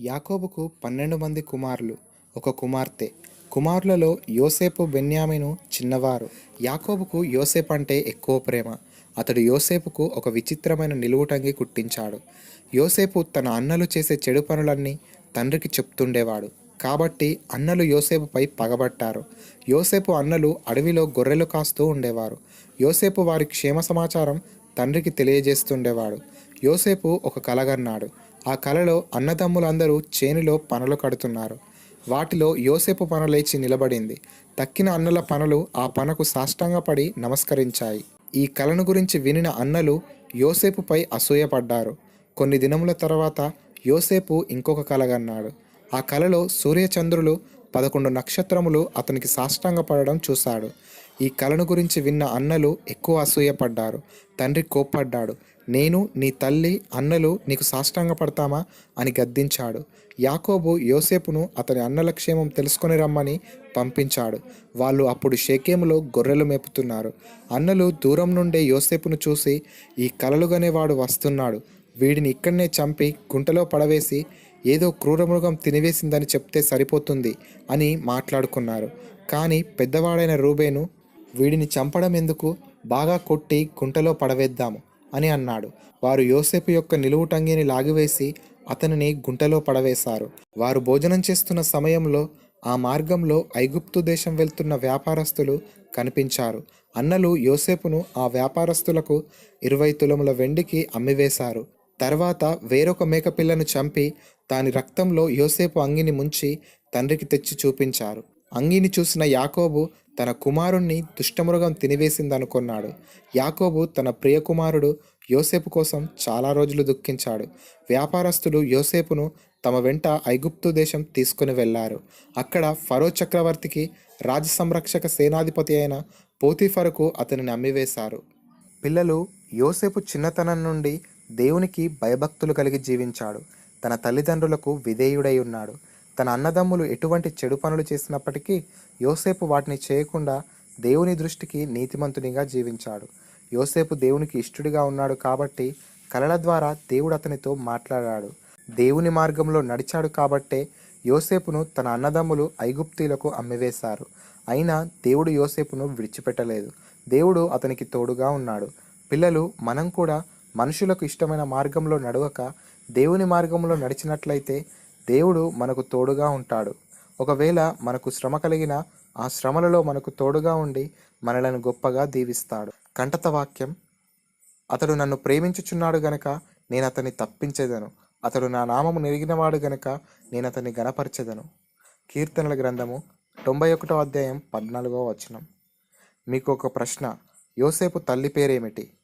యాకోబుకు పన్నెండు మంది కుమారులు ఒక కుమార్తె. కుమారులలో యోసేపు బెన్యామిను చిన్నవారు. యాకోబుకు యోసేపు అంటే ఎక్కువ ప్రేమ. అతడు యోసేపుకు ఒక విచిత్రమైన నిలువుటంగి కుట్టించాడు. యోసేపు తన అన్నలు చేసే చెడు పనులన్నీ తండ్రికి చెప్తుండేవాడు. కాబట్టి అన్నలు యోసేపుపై పగబట్టారు. యోసేపు అన్నలు అడవిలో గొర్రెలు కాస్తూ ఉండేవారు. యోసేపు వారి క్షేమ సమాచారం తండ్రికి తెలియజేస్తుండేవాడు. యోసేపు ఒక కలగన్నాడు. ఆ కలలో అన్నదమ్ములందరూ చేనులో పనులు కడుతున్నారు. వాటిలో యోసేపు పనులేచి నిలబడింది. తక్కిన అన్నల పనులు ఆ పనకు సాష్టాంగపడి నమస్కరించాయి. ఈ కలను గురించి వినిన అన్నలు యోసేపుపై అసూయపడ్డారు. కొన్ని దినముల తర్వాత యోసేపు ఇంకొక కలగన్నాడు ఆ కలలో సూర్యచంద్రులు పదకొండు నక్షత్రములు అతనికి సాష్టంగపడడం చూశాడు. ఈ కలను గురించి విన్న అన్నలు ఎక్కువ అసూయపడ్డారు. తండ్రి కోప్పడ్డాడు. నేను నీ తల్లి అన్నలు నీకు సాష్టాంగపడతామా? అని గద్దించాడు. యాకోబు యోసేపును అతని అన్నల క్షేమం తెలుసుకొని రమ్మని పంపించాడు. వాళ్ళు అప్పుడు షేకేములో గొర్రెలు మేపుతున్నారు. అన్నలు దూరం నుండే యోసేపును చూసి ఈ కలలుగనేవాడు వస్తున్నాడు. వీడిని ఇక్కడనే చంపి గుంటలో పడవేసి ఏదో క్రూరమృగం తినివేసిందని చెప్తే సరిపోతుంది అని మాట్లాడుకున్నారు. కానీ పెద్దవాడైన రూబేను వీడిని చంపడం ఎందుకు? బాగా కొట్టి గుంటలో పడవేద్దాము అని అన్నాడు. వారు యోసేపు యొక్క నిలువుటంగిని లాగివేసి అతనిని గుంటలో పడవేశారు. వారు భోజనం చేస్తున్న సమయంలో ఆ మార్గంలో ఐగుప్తు దేశం వెళ్తున్న వ్యాపారస్తులు కనిపించారు. అన్నలు యోసేపును ఆ వ్యాపారస్తులకు ఇరవై తులముల వెండికి అమ్మివేశారు. తర్వాత వేరొక మేకపిల్లను చంపి దాని రక్తంలో యోసేపు అంగిని ముంచి తండ్రికి తెచ్చి చూపించారు. అంగిని చూసిన యాకోబు తన కుమారుణ్ణి దుష్టమృగం తినివేసిందనుకున్నాడు. యాకోబు తన ప్రియకుమారుడు యోసేపు కోసం చాలా రోజులు దుఃఖించాడు. వ్యాపారస్తులు యోసేపును తమ వెంట ఐగుప్తు దేశం తీసుకుని వెళ్ళారు. అక్కడ ఫరో చక్రవర్తికి రాజ సంరక్షక సేనాధిపతి అయిన పోతిఫరుకు అతనిని అమ్మివేశారు పిల్లలు యోసేపు చిన్నతనం నుండి దేవునికి భయభక్తులు కలిగి జీవించాడు. తన తల్లిదండ్రులకు విధేయుడై ఉన్నాడు. తన అన్నదమ్ములు ఎటువంటి చెడు పనులు చేసినప్పటికీ యోసేపు వాటిని చేయకుండా దేవుని దృష్టికి నీతిమంతునిగా జీవించాడు. యోసేపు దేవునికి ఇష్టడిగా ఉన్నాడు కాబట్టి కలల ద్వారా దేవుడు అతనితో మాట్లాడాడు. దేవుని మార్గంలో నడిచాడు కాబట్టే యోసేపును తన అన్నదమ్ములు ఐగుప్తీలకు అమ్మివేశారు. అయినా దేవుడు యోసేపును విడిచిపెట్టలేదు. దేవుడు అతనికి తోడుగా ఉన్నాడు. పిల్లలు మనం కూడా మనుషులకు ఇష్టమైన మార్గంలో నడవక దేవుని మార్గంలో నడిచినట్లయితే దేవుడు మనకు తోడుగా ఉంటాడు. ఒకవేళ మనకు శ్రమ కలిగిన ఆ శ్రమలలో మనకు తోడుగా ఉండి మనలను గొప్పగా దీవిస్తాడు. కంటత వాక్యం అతడు నన్ను ప్రేమించుచున్నాడు గనక నేను అతన్ని తప్పించేదను. అతడు నా నామము నెరిగినవాడు గనక నేను అతన్ని గనపరచెదను కీర్తనల గ్రంథము తొంభై ఒకటో అధ్యాయం పద్నాలుగో వచనం. మీకు ఒక ప్రశ్న యోసేపు తల్లి పేరేమిటి?